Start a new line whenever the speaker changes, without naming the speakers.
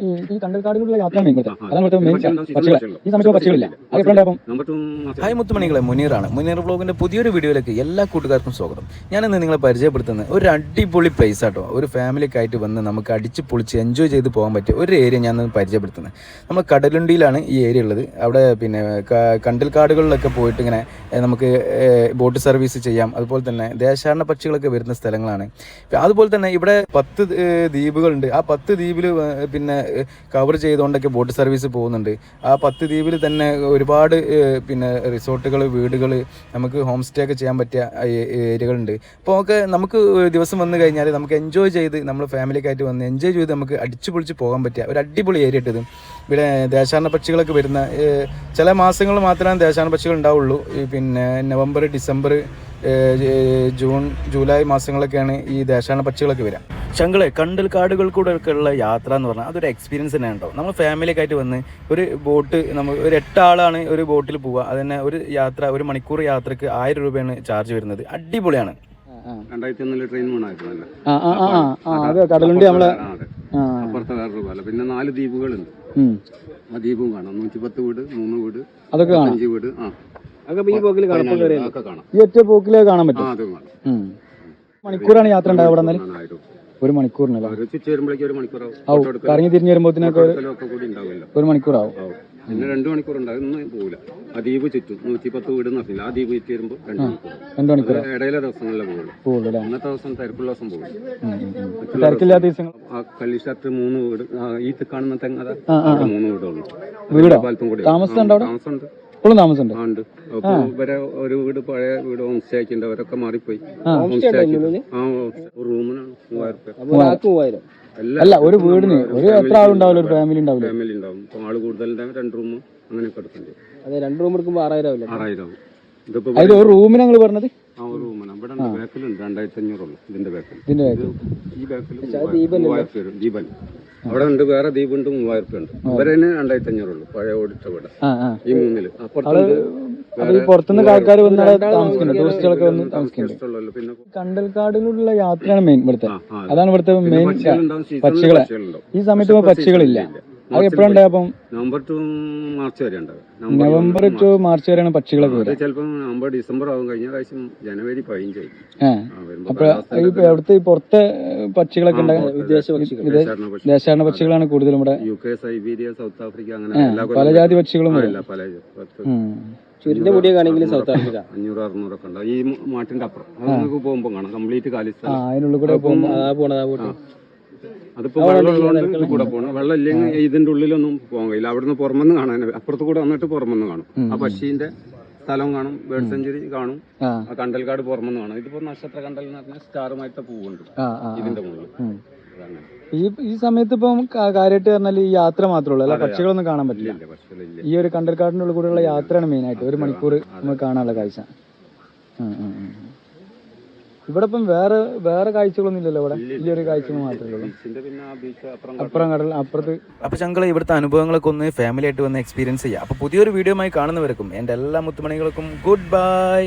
ഈ യാത്ര മെയിൻ കൊടുത്തത് അതാണ് ഇവിടുത്തെ മെയിൻ പക്ഷികൾ ഈ സമയത്ത് പക്ഷികളില്ല അത്
ഹായ് മുത്തുമണികളെ മുനീറാണ്. മുനീർ ബ്ലോഗിന്റെ പുതിയൊരു വീഡിയോയിലേക്ക് എല്ലാ കൂട്ടുകാർക്കും സ്വാഗതം. ഞാൻ ഇന്ന് നിങ്ങളെ പരിചയപ്പെടുത്തുന്നത് ഒരു അടിപൊളി പ്ലേസ് ആട്ടോ. ഒരു ഫാമിലിക്ക് ആയിട്ട് വന്ന് നമുക്ക് അടിച്ച് പൊളിച്ച് എൻജോയ് ചെയ്ത് പോകാൻ പറ്റിയ ഒരു ഏരിയ ഞാൻ പരിചയപ്പെടുത്തുന്നത്. നമ്മൾ കടലുണ്ടിയിലാണ് ഈ ഏരിയ ഉള്ളത്. അവിടെ പിന്നെ കണ്ടൽ കണ്ടൽക്കാടുകളിലൊക്കെ പോയിട്ട് ഇങ്ങനെ നമുക്ക് ബോട്ട് സർവീസ് ചെയ്യാം. അതുപോലെ തന്നെ ദേശാടന പക്ഷികളൊക്കെ വരുന്ന സ്ഥലങ്ങളാണ്. അതുപോലെ തന്നെ ഇവിടെ പത്ത് ദ്വീപുകളുണ്ട്. ആ പത്ത് ദ്വീപിൽ പിന്നെ കവർ ചെയ്തുകൊണ്ടൊക്കെ ബോട്ട് സർവീസ് പോകുന്നുണ്ട്. ആ പത്ത് ദ്വീപിൽ തന്നെ ഒരുപാട് പിന്നെ റിസോർട്ടുകൾ വീടുകൾ നമുക്ക് ഹോം സ്റ്റേ ഒക്കെ ചെയ്യാൻ പറ്റിയ ഏരിയകളുണ്ട്. അപ്പോൾ നമുക്ക് നമുക്ക് ദിവസം വന്നു കഴിഞ്ഞാൽ നമുക്ക് എൻജോയ് ചെയ്ത് നമ്മൾ ഫാമിലിക്കായിട്ട് വന്ന് എൻജോയ് ചെയ്ത് നമുക്ക് അടിച്ചു പൊളിച്ച് പോകാൻ പറ്റിയ ഒരു അടിപൊളി ഏരിയ ഇട്ടത് ഇവിടെ ദേശാടന പക്ഷികളൊക്കെ വരുന്ന ചില മാസങ്ങൾ മാത്രമേ ദേശാടന പക്ഷികൾ ഉണ്ടാവുള്ളൂ. പിന്നെ നവംബർ ഡിസംബർ ജൂൺ ജൂലൈ മാസങ്ങളൊക്കെയാണ് ഈ ദേശാടന പക്ഷികളൊക്കെ വരിക ശങ്കളെ കണ്ടൽ കാടുകൾ കൂടെ ഒക്കെ ഉള്ള യാത്ര എന്ന് പറഞ്ഞാൽ അതൊരു എക്സ്പീരിയൻസ് തന്നെ ഉണ്ടോ നമ്മൾ ഫാമിലിയൊക്കെ ആയിട്ട് വന്ന് ഒരു ബോട്ട് നമ്മൾ ഒരു എട്ടാളാണ് ഒരു ബോട്ടിൽ പോവുക അത് തന്നെ ഒരു യാത്ര ഒരു മണിക്കൂർ യാത്രയ്ക്ക് ആയിരം രൂപയാണ് ചാർജ് വരുന്നത്. അടിപൊളിയാണ്.
കടലുണ്ടി നമ്മളെ
അപ്പുറത്തെ വേറൊരു പോലെ. പിന്നെ നാല് ദ്വീപുകളുണ്ട്. ആ ദ്വീപും കാണാം. നൂറ്റി പത്ത് വീട് മൂന്ന് വീട്
അതൊക്കെ
അഞ്ച് വീട് ആ.
അതൊക്കെ ഈ പോക്കിൽ
കാണാം
ഈ ഒറ്റ പോക്കിലേ കാണാൻ പറ്റും. മണിക്കൂറാണ് യാത്ര ഉണ്ടാവുക അവിടെ നിന്നാൽ
ആയിരം
ഒരു മണിക്കൂറിനല്ലേ? ആവും കറങ്ങി തിരിഞ്ഞു വരുമ്പോഴത്തേനൊക്കെ ഒരു- മണിക്കൂറാവും.
പിന്നെ രണ്ട് മണിക്കൂർ പോകില്ല ആ ദ്വീപ് ചുറ്റും നൂറ്റി പത്ത് വീട് എന്ന് പറഞ്ഞില്ല. ആ ദ്വീപ് ചുറ്റി വരുമ്പോൾ രണ്ട് മണിക്കൂർ ഇടയിലെ ദിവസങ്ങളിലെ പോകുള്ളൂ ദിവസം തിരക്കുള്ള ദിവസം പോകും.
തിരക്കില്ലാത്ത ദിവസങ്ങൾ?
ആ മൂന്ന് വീട് ഈ കാണുന്ന മൂന്ന് വീടുള്ളൂ.
വീടോ? താമസം
താമസമുണ്ട്.
ഇപ്പോഴും താമസമുണ്ട്
ഉണ്ട്. അപ്പൊ ഇവരെ ഒരു വീട് പഴയ വീട് ഹോം സ്റ്റേ ആക്കിണ്ട് അവരൊക്കെ മാറിപ്പോയി.
ആ.
ഹോം സ്റ്റേ ആക്കി ആ ഒരു റൂമിനാണ് മൂവായിരം രൂപ
അപ്പൊ ഒരാൾക്ക് മൂവായിരം.
അല്ല ഒരു വീടിന് ഒരു എത്ര ആളുണ്ടാവില്ല ഒരു ഫാമിലി ഉണ്ടാവില്ല?
ഫാമിലി ഉണ്ടാവും. ഇപ്പൊ ആൾ കൂടുതലുണ്ടാവും രണ്ട് റൂം അങ്ങനെയൊക്കെ എടുക്കണ്ടേ.
അതെ രണ്ട് റൂം എടുക്കുമ്പോൾ ആറായിരം ആവില്ല?
ആറായിരം ആവും. ഇതിപ്പോ
അതിൽ ഒരു റൂമിന് ഞങ്ങൾ പറഞ്ഞത്?
ആ ഒരു ഇവിടെ ബാക്കിലുണ്ട് രണ്ടായിരത്തി അഞ്ഞൂറുള്ളൂ ഇതിന്റെ ബാക്കിൽ
ഇതിന്റെ ബാക്കിൽ
ഈ ബാക്കിൽ ദീപൻ. അവിടെ ഉണ്ട് വേറെ ദ്വീപുണ്ട് മൂവായിരം രൂപ ഉണ്ട്. ഇവരെ താഴ്ത്തി അഞ്ഞൂറുള്ളൂ പഴയ ഓടിച്ച വീട്. ഈ
മൂന്നിൽ. പുറത്തുനിന്ന് ആൾക്കാർ ടൂറിസ്റ്റുകളൊക്കെ വന്ന് താമസിക്കുന്നുണ്ട് കണ്ടൽക്കാടിലുള്ള യാത്രയാണ് മെയിൻ ഇവിടുത്തെ. അതാണ് ഇവിടുത്തെ മെയിൻ പക്ഷികളെ. ഈ സമയത്ത് പക്ഷികളില്ല. അപ്പം?
നവംബർ ടു മാർച്ച് വരെ ഉണ്ടാവും നവംബർ
ടു മാർച്ച് വരെയാണ് പക്ഷികളൊക്കെ
ചിലപ്പോൾ നവംബർ ഡിസംബർ ആവും. കഴിഞ്ഞ പ്രാവശ്യം ജനുവരി പതിനഞ്ചായി
അവിടുത്തെ പുറത്തെ പക്ഷികളൊക്കെ
ദേശാടന
പക്ഷികളാണ് കൂടുതലും ഇവിടെ.
U K Siberia South Africa അങ്ങനെ എല്ലാ
പല ജാതി പക്ഷികളും
പല
സൗത്ത് ആഫ്രിക്ക.
അഞ്ഞൂറ് അറുന്നൂറൊക്കെ ഉണ്ടാവും. ഈ മാട്ടിന്റെ അപ്പുറം. പോകുമ്പോൾ കാണാം. കംപ്ലീറ്റ് കാലി
ആ
സ്ഥലം
അതിനുള്ളിൽ കൂടെ പോകുമ്പോൾ
അതിപ്പോ വെള്ളമുള്ളതുകൊണ്ട് ഇത് കൂടെ പോകണം വെള്ളം ഇല്ലെങ്കിൽ ഇതിന്റെ ഉള്ളിലൊന്നും പോകാൻ കഴിയില്ല. അവിടുന്ന് പുറമെന്ന് കാണാൻ അപ്പുറത്ത് കൂടെ വന്നിട്ട് പുറമെന്ന് കാണും. ആ പക്ഷീന്റെ സ്ഥലം കാണും ബേർഡ് സെഞ്ചുറി കാണും കണ്ടൽക്കാട് പുറമെന്ന് കാണും. ഇതിപ്പോ നക്ഷത്ര കണ്ടൽ എന്ന് പറഞ്ഞാൽ സ്റ്റാറുമായിട്ട് പൂവുണ്ട്. ഇതിന്റെ മുകളിൽ
ഈ ഈ സമയത്ത് ഇപ്പം കാര്യമായിട്ട് പറഞ്ഞാൽ ഈ യാത്ര മാത്രമേ ഉള്ളൂ അല്ല? പക്ഷികളൊന്നും കാണാൻ പറ്റില്ല? ഈ ഒരു കണ്ടൽക്കാടിന്റെ ഉള്ളിൽ കൂടെയുള്ള യാത്രയാണ് മെയിൻ ആയിട്ട്. ഒരു മണിക്കൂർ നമുക്ക് കാണാനുള്ള കാഴ്ച. ഇവിടെ ഇപ്പം വേറെ വേറെ കാഴ്ചകളൊന്നും ഇല്ലല്ലോ ഇവിടെ. ഈ ഒരു കാഴ്ചകൾ മാത്രമേ ഉള്ളൂ.
അപ്പുറം
കടൽ. അപ്പുറത്ത്
അപ്പോൾ ചങ്കള ഇവിടുത്തെ അനുഭവങ്ങളൊക്കെ ഒന്ന് ഫാമിലി ആയിട്ട് വന്ന് എക്സ്പീരിയൻസ് ചെയ്യുക അപ്പോൾ പുതിയൊരു വീഡിയോ ആയി കാണുന്നവർക്കും എന്റെ എല്ലാ മുത്തുമണികൾക്കും ഗുഡ് ബൈ